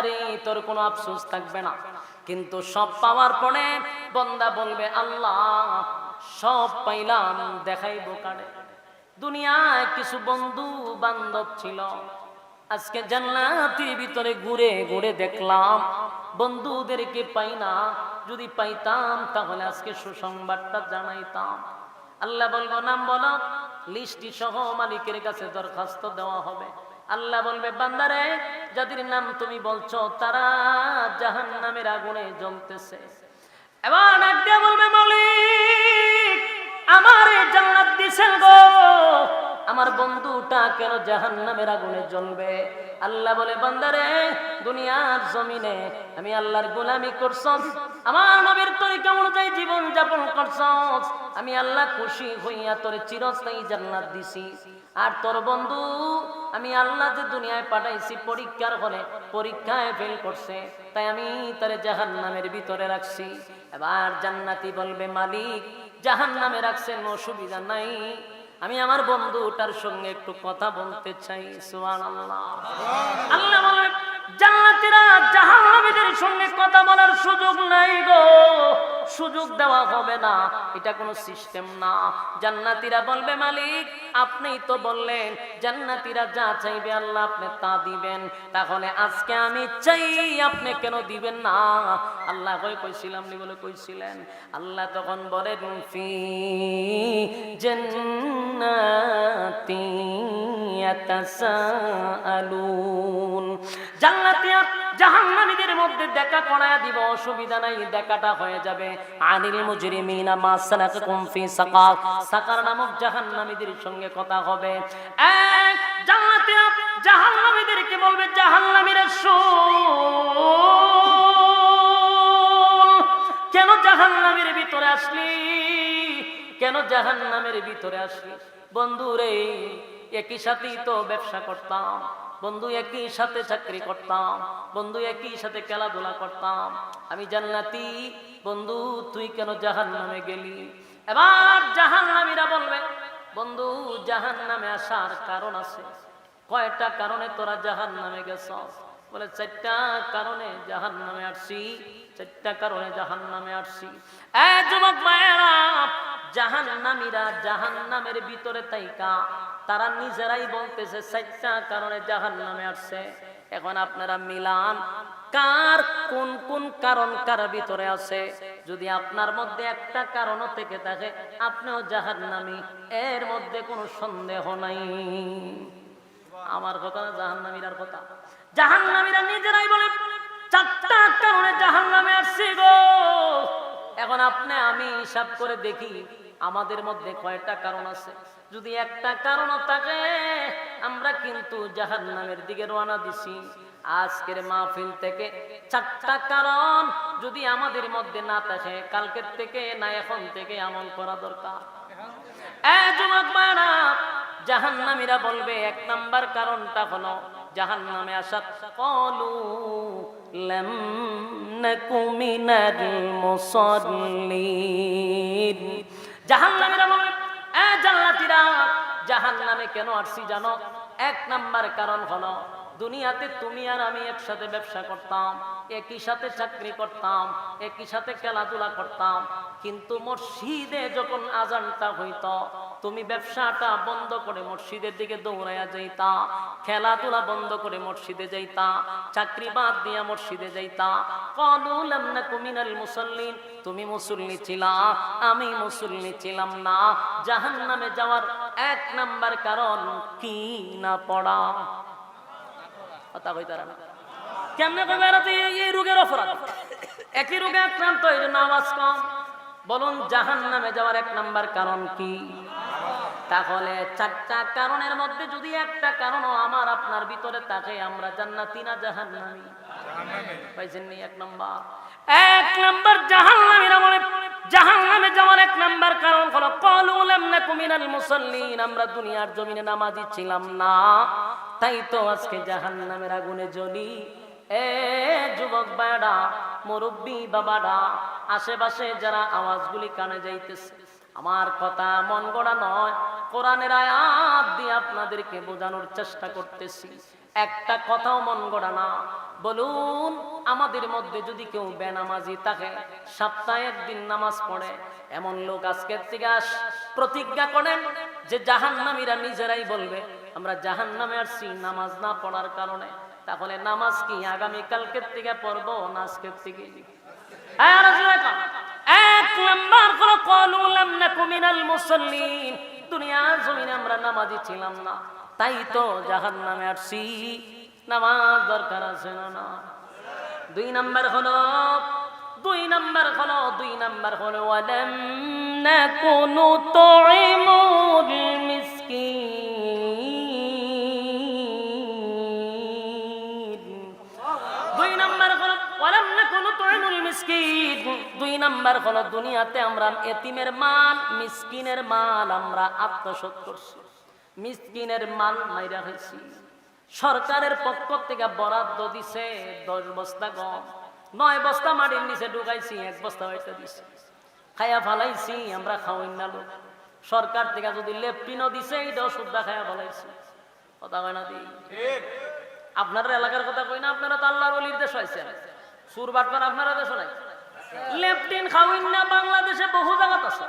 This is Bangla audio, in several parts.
আরে তোর কোনো আফসোস থাকবে না। কিন্তু সব পাওয়ার পরে বন্দা বলবে, আল্লাহ, সব পাইলাম, দেখাইবো কারে? দুনিয়ায় কিছু বন্ধু বান্ধব ছিল। আজকে জান্নাতির ভিতরে ঘুরে ঘুরে দেখলাম, বন্ধুদেরকে পাই না। যদি পাইতাম, তাহলে আজকে সুসংবাদটা জানাইতাম। আল্লাহ বলব, নাম বলো লিস্টি সহ মালিকের কাছে দরখাস্ত দেওয়া হবে। আল্লাহ বলবে, বান্দারে, যাদের নাম তুমি বলছো, তারা জাহান নামের আগুনে জ্বলতেছে। এবার আজ্ঞা বলবে, মালিক, আমার জান্নাত দিছেন গো। আমার বন্ধুটা কেন জাহান নামের আগুনে জ্বলবে? আল্লাহ বলে, বান্দারে, দুনিয়ার জমিনে আমি আল্লাহর গোলামি করছ আমার নবীর তরিকা অনুযায়ী জীবন যাপন করছ আমি আল্লাহ খুশি হইয়া তোর চিরস্থায়ী জান্নাত দিছি। আর তোর বন্ধু, আমি আল্লাহ যে দুনিয়ায় পাঠাইছি, পরীক্ষার হলে পরীক্ষায় ফেল করছে। তাই আমি তারে জাহান নামের ভিতরে রাখছি। এবার জান্নাতি বলবে, মালিক জাহান নামে রাখছেন, অসুবিধা নাই। আমি আমার বন্ধুটার সঙ্গে একটু কথা বলতে চাই সুহান আল্লাহ সঙ্গে কথা বলার সুযোগ নাই গো। সুযোগ দেওয়া হবে না, এটা কোনো সিস্টেম না। জান্নাতীরা বলবে, মালিক আপনিই তো বললেন জান্নাতিরা যা চাইবে আল্লাহ, আপনি তা দিবেন। তাহলে আজকে আমি চাই, আপনি কেন দিবেন না? আল্লাহ কই কইছিলাম নি বলে কইছিলেন। আল্লাহ তখন বলেন, ফি জান্নাতি ইয়াতাসাআলুন। জান্নাতিয়া জাহান্নামীদের মধ্যে দেখা করায়া দিব, অসুবিধা নাই, দেখাটা হয়ে যাবে। আনিল মুজরিমিনা মা সালাকাকুম ফি সাকার। সাকার নামক জাহান্নামীদের সঙ্গে কথা হবে। এক জান্নাতিয়া জাহান্নামীদেরকে বলবে, জাহান্নামীরা শোন কেন জাহান্নামের ভিতরে আসলি? কেন জাহান্নামের ভিতরে আসলি? বন্ধু রে একই সাথেই তো ব্যবসা করতাম। বন্ধু একই সাথে চাকরি করতাম, বন্ধু একই সাথে খেলাধুলা করতাম। আমি জান্নাতি, বন্ধু, তুই কেন জাহান নামে গেলি? এবার জাহান নামীরা বলবে, বন্ধু জাহান নামে আসার কারণ আছে। কয়টা কারণে তোরা জাহান নামে গেছ? বলে, চারটা কারণে জাহান নামে আসছি, চারটা কারণে জাহান নামে আসছি। এ যুবক ভাইয়েরা জাহান নামীরা জাহান নামের ভিতরে তাইকা। তারা নিজেরাই বলতেছে চারটা কারণে জাহান নামে আসছে। এখন আপনারা মিলান, কার কোন কোন কারণ কার ভিতরে আছে? যদি আপনার মধ্যে একটা কারণও থেকে থাকে, আপনিও জাহান নামি এর মধ্যে কোনো সন্দেহ নাই। আমার কথা না জাহান্নামীরার কথা। জাহান্নামীরা নিজেরাই বলে, চারটা কারণে জাহান্নামে আসছি গো। এখন আপনি, আমি হিসাব করে দেখি আমাদের মধ্যে কয়টা কারণ আছে। যদি একটা কারণও থাকে, আমরা কিন্তু জাহান নামের দিকে রওনা দিছি। আজকের মাহফিল থেকে চারটা কারণ যদি আমাদের মধ্যে না থাকে, কালকের থেকে না এখন থেকে আমল করা দরকার। মায়েরা জাহান্নামীরা বলবে, এক নাম্বার কারণটা হলো জাহান নামে আসার কলু নাকু মিনাল মুসাল্লিন জাহান্নামীরা বলবে এ জান্নাতীরা, জাহান্নামে কেন আসছি জানো? এক নাম্বার কারণ হলো, দুনিয়াতে তুমি আর আমি একসাথে ব্যবসা করতাম, একই সাথে চাকরি করতাম, একই সাথে খেলাধুলা করতাম। কিন্তু মসজিদে যখন আজানটা হইত তুমি ব্যবসাটা বন্ধ করে মসজিদের দিকে দৌড়াইয়া যাইতা, খেলাধুলা বন্ধ করে মসজিদে যাইতা, চাকরি বাদ দিয়া মসজিদে যাইতা। কলুলাম না কুমিনাল মুসল্লিন, তুমি মুসল্লি ছিলা, আমি মুসল্লি ছিলাম না। জাহান নামে যাওয়ার এক নাম্বার কারণ কি না পড়া? কথা কইতারা না। কেমনে কইবে এরা তো এই- এই রোগের অপরাধ? একই রোগে আক্রান্ত, এই জন্য আওয়াজ কম। বলুন জাহান নামে যাওয়ার এক নাম্বার কারণ কি? তাহলে চারটা কারণের মধ্যে যদি একটা কারণও আমার আপনার ভিতরে থাকে, আমরা জান্নাতি না জাহান্নামী? পাইছেননি এক নাম্বার? এক নাম্বার জাহান্নামীরা বলে জাহান্নামে যাওয়ার এক নাম্বার কারণ হলো কলুলাম নাকু মিনাল মুসাল্লিন, আমরা দুনিয়ার জমিনে নামাজি ছিলাম না। তাই তো আজকে জাহান্নামের আগুনে জ্বলি। এ যুবক বাড়া মুরব্বী বাবারা আশেপাশে যারা আওয়াজগুলি কানে যাইতেছে আমার কথা মন গড়া নয়। কোরআনের আয়াত দিয়ে আপনাদেরকে বোঝানোর চেষ্টা করতেছি। একটা কথাও মন গড়া না। বলুন আমাদের মধ্যে যদি কেউ বেনামাজি থাকে সপ্তাহে একদিন নামাজ পড়ে এমন লোক আজকের থেকে প্রতিজ্ঞা করেন যে জাহান্নামীরা নিজেরাই বলবে আমরা জাহান্নামে আসছি নামাজ না পড়ার কারণে। তাহলে নামাজ কি আগামী কালকের থেকে পড়ব না আজকের থেকে? হ্যাঁ, এক নাম্বার হলো ক্বালু লাম নাকু মিনাল মুসাল্লিন। দুনিয়ার জমিনে আমরা নামাজি ছিলাম না। তাই তো জাহান্নামে আসছি। নামাজ দরকার আছে না না? দুই নাম্বার হলো, দুই নাম্বার হলো, দুই নাম্বার হলো, ওয়ালাম নাকুনু তুইমুল মিসকিন। নাম্বার হলো দুনিয়াতে আমরা এতিমের মাল মিসকিনের মাল আমরা আত্মসাৎ করছি। মিসকিনের মাল মাইরা হয়েছি সরকারের পক্ষ থেকে বরাদ্দ দিছে দশ বস্তা গম। নয় বস্তা মাটির নিচে ঢুকাইছি এক বস্তা হয়তো দিছে। খায়া ফালাইছি আমরা খাওয়াই না লোক। সরকার থেকে যদি লেপটিনও দিছে এইটাও শুদ্ধা খায়া ফালাইছি। কথা হয় না দিই? আপনার এলাকার কথা কই না? আপনারা তো আল্লাহর অলির দেশ হয়েছেন সুর বাটবার আপনারা দেশ নাই? লেফটিন খাওয়িন না, বাংলাদেশে বহু আছে।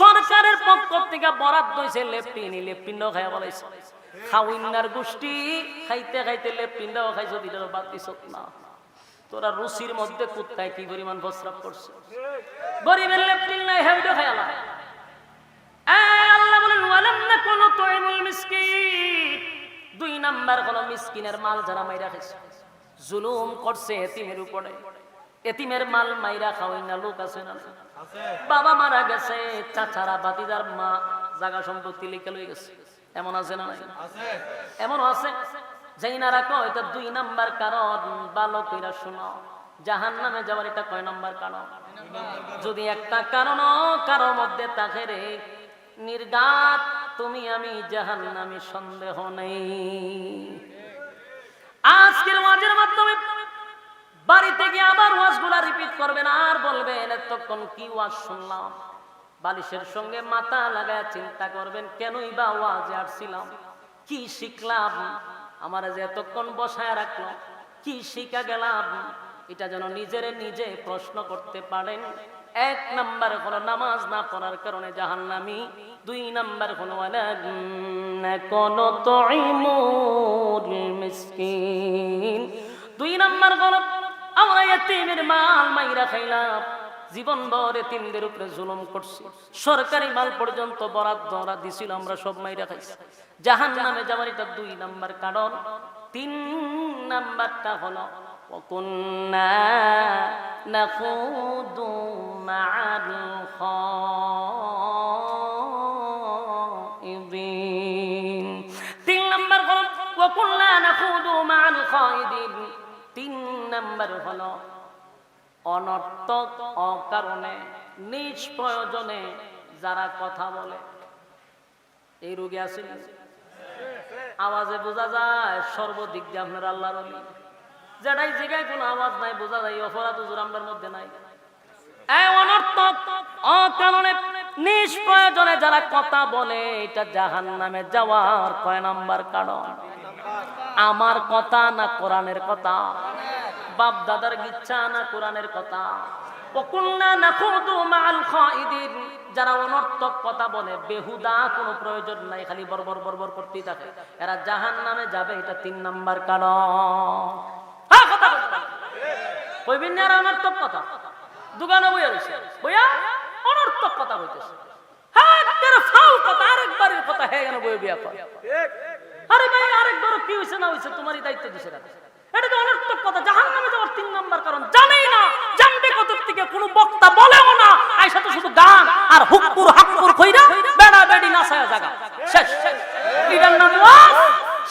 সরকারের পক্ষ থেকে বরাদ্দ হয়েছে বলাইছে। গোষ্ঠী খাইতে খাইতে খাইছো দিলেও বাদ না। তোরা রুচির মধ্যে কুত্তায় কি পরিমাণ প্রস্রাব করছে? গরিবের নাই, হেউডো আল্লাহ বলেন, ওয়ালাম তুইমুল মিসকিন। দুই নাম্বার হলো মিসকিনের মাল যারা মাইরা খাইছে। জুলুম করছে এতিমের উপরে। এতিমের মাল মাইরা খাওয়াই না, লোক আছে না। বাবা মারা গেছে, চাচারা বাতিদার মা, জাগা সম্পত্তি লিখে লই গেছে। এমন আছে না এমন আছে। যেই না রাখো এটা দুই নাম্বার কারণ জাহান নামে যাওয়ার এটা কয় নাম্বার কারণ? যদি একটা কারণ কারোর মধ্যে থাকে রে নির্গাত তুমি আমি জাহান নামে সন্দেহ নেই। আজকের ওয়াজের মাধ্যমে বাড়িতে গিয়ে আবার ওয়াজগুলা রিপিট করবেন আর বলবেন, এতক্ষণ কি ওয়াজ শুনলাম? বালিশের সঙ্গে মাথা লাগায় চিন্তা করবেন, কেনই বা ওয়াজে আসছিলাম? কি শিখলাম? আমার যে এতক্ষণ বসায় রাখল, কি শিখা গেলাম? এটা যেন নিজের নিজে প্রশ্ন করতে পারেন। এক নাম্বার হলো নামাজ না পড়ার কারণে জাহান্নামি। দুই নাম্বার হলো কোন মিসকিন। দুই নাম্বার হলো এতিমের মাল মাইরা খাইলাম জীবন ভর এতিমদের উপরে জুলুম করছি সরকারি মাল পর্যন্ত বরাদ্দ ওরা দিছিল আমরা সব মাইরা খাইছি জাহান নামে যাওয়ার এটা দুই নাম্বার কারণ তিন নাম্বারটা হলো وكنا نخوض مع الخائضين তিন নাম্বার হলো وكنا نخوض مع الخائضين তিন নাম্বার হলো অনর্থক, অকারণে, নিষ্প্রয়োজনে যারা কথা বলে। এই রোগী আছে আওয়াজে বোঝা যায়, সর্বদিক দিয়ে আপনার আল্লাহর যেটাই জায়গায় কোনো আওয়াজ নাই, বোঝা যায় অপরাধ হুজুর আমরার মধ্যে নাই। যারা কথা বলে, এটা জাহান নামে যাওয়ার কয় নাম্বার কারণ? আমার কথা না কোরআনের কথা? বাপ দাদার ইচ্ছা না কোরআনের কথা। মাল খাইদিন। যারা অনর্থক কথা বলে বেহুদা কোনো প্রয়োজন নাই খালি বরবর বরবর করতেই থাকে। এরা জাহান নামে যাবে এটা তিন নাম্বার কারণ। কইবেন না অনর্থক কথা? দোকানে বইয়া রয়েছে বইয়া অনর্থক কথা আরে ভাই আরেকবার কি হয়েছে না হয়েছে তোমারই দায়িত্ব দিছে এটা তো অনর্থক কথা জাহান নামে যাওয়ার তিন নাম্বার কারণ জানেই না, জানবে কত থেকে, কোনো বক্তা বলেও না। আইসা তো শুধু গান আর হুকপুর হাকপুর কইরা বেড়া বেড়ি নাচায়া জায়গা শেষ। এটার নাম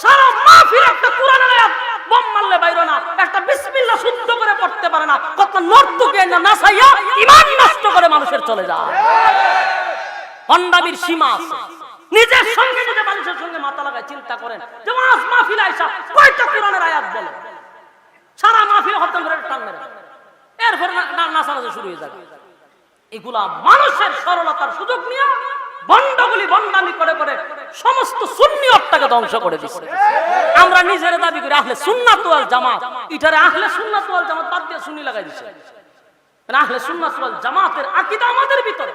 সারা মাহফিল একটা কোরআনের আয়াত, বম মারলে বাইরো না। একটা বিসমিল্লাহ শুদ্ধ করে পড়তে পারে না। কত নর্তকে না নাচাইয়া ইমান নষ্ট করে মানুষের চলে যায়। হন্ডাবির সীমা নিজের সঙ্গে নিজে মানুষের সঙ্গে মাথা লাগায় চিন্তা করেন। যে মাস মাহফিল আইসা কয়টা কোরআনের আয়াত বলে সারা মাহফিল হত্যা করে টান মেরে। এরপরে নাচানাচি শুরু হয়ে যাবে। এগুলা মানুষের সরলতার সুযোগ নিয়ে বন্ডগুলি বন্ডামি করে করে সমস্ত সুন্নি সুন্নিয়তটাকে ধ্বংস করে দিচ্ছে আমরা নিজের দাবি করি, আহলে সুন্নাত ওয়াল জামাত। ইটারে আহলে সুন্নাত ওয়াল জামাত বাদ দিয়ে সুন্নি লাগাই দিচ্ছে মানে আহলে সুন্নাত ওয়াল জামাতের আকীদা আমাদের ভিতরে।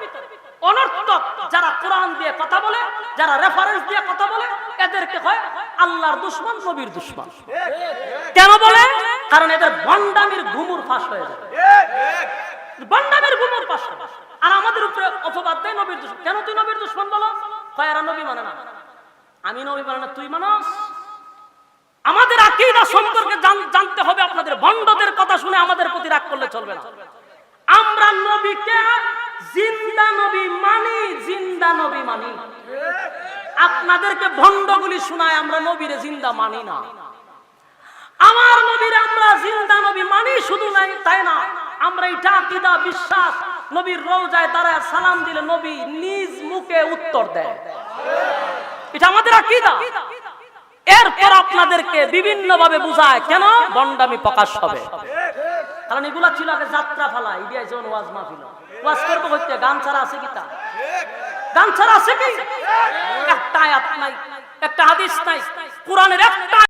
অনর্থক যারা কোরআন দিয়ে কথা বলে, যারা রেফারেন্স দিয়ে কথা বলে, এদেরকে হয় আল্লাহর দুশ্মন, নবীর দুশ্মন। কেন বলে? কারণ এদের বন্ডামির ঘুমুর ফাঁস হয়ে যায় বন্ডামের গুমর পাশে আর আমাদের উপরে অপবাদ দেয় নবীর দুশ্মন। কেন তুই নবীর দুশ্মন বলো? কয়, এরা নবী মানে না। আমি নবী মানে না, তুই মানস আমাদের আকীদা সম্পর্কে জান- জানতে হবে আপনাদের। বন্ডদের কথা শুনে আমাদের প্রতি রাগ করলে চলবে না। আমরা নবীকে জিন্দা নবী মানি, জিন্দা নবী মানি। আপনাদেরকে ভণ্ডগুলি শোনায় আমরা নবীরে জিন্দা মানি না। আমার নবীর আমরা জিন্দা নবী মানি শুধু নাই, তাই না? আমরা এটা আকিদা, বিশ্বাস, নবীর রওজায় দাঁড়ায় সালাম দিলে নবী নিজ মুখে উত্তর দেয়। এটা আমাদের আকিদা। এরপর আপনাদেরকে বিভিন্ন ভাবে বুঝায় কেন বন্ডামি প্রকাশ হবে। কারণ এগুলা ছিল আগে যাত্রা ফালা, ইডিয়া যেমন ওয়াজ মাহফিল। ওয়াজ করব হইতে গান ছাড়া আছে কি তা? গান ছাড়া আছে কি? একটা আয়াত নাই, একটা হাদিস নাই, কোরআনের একটা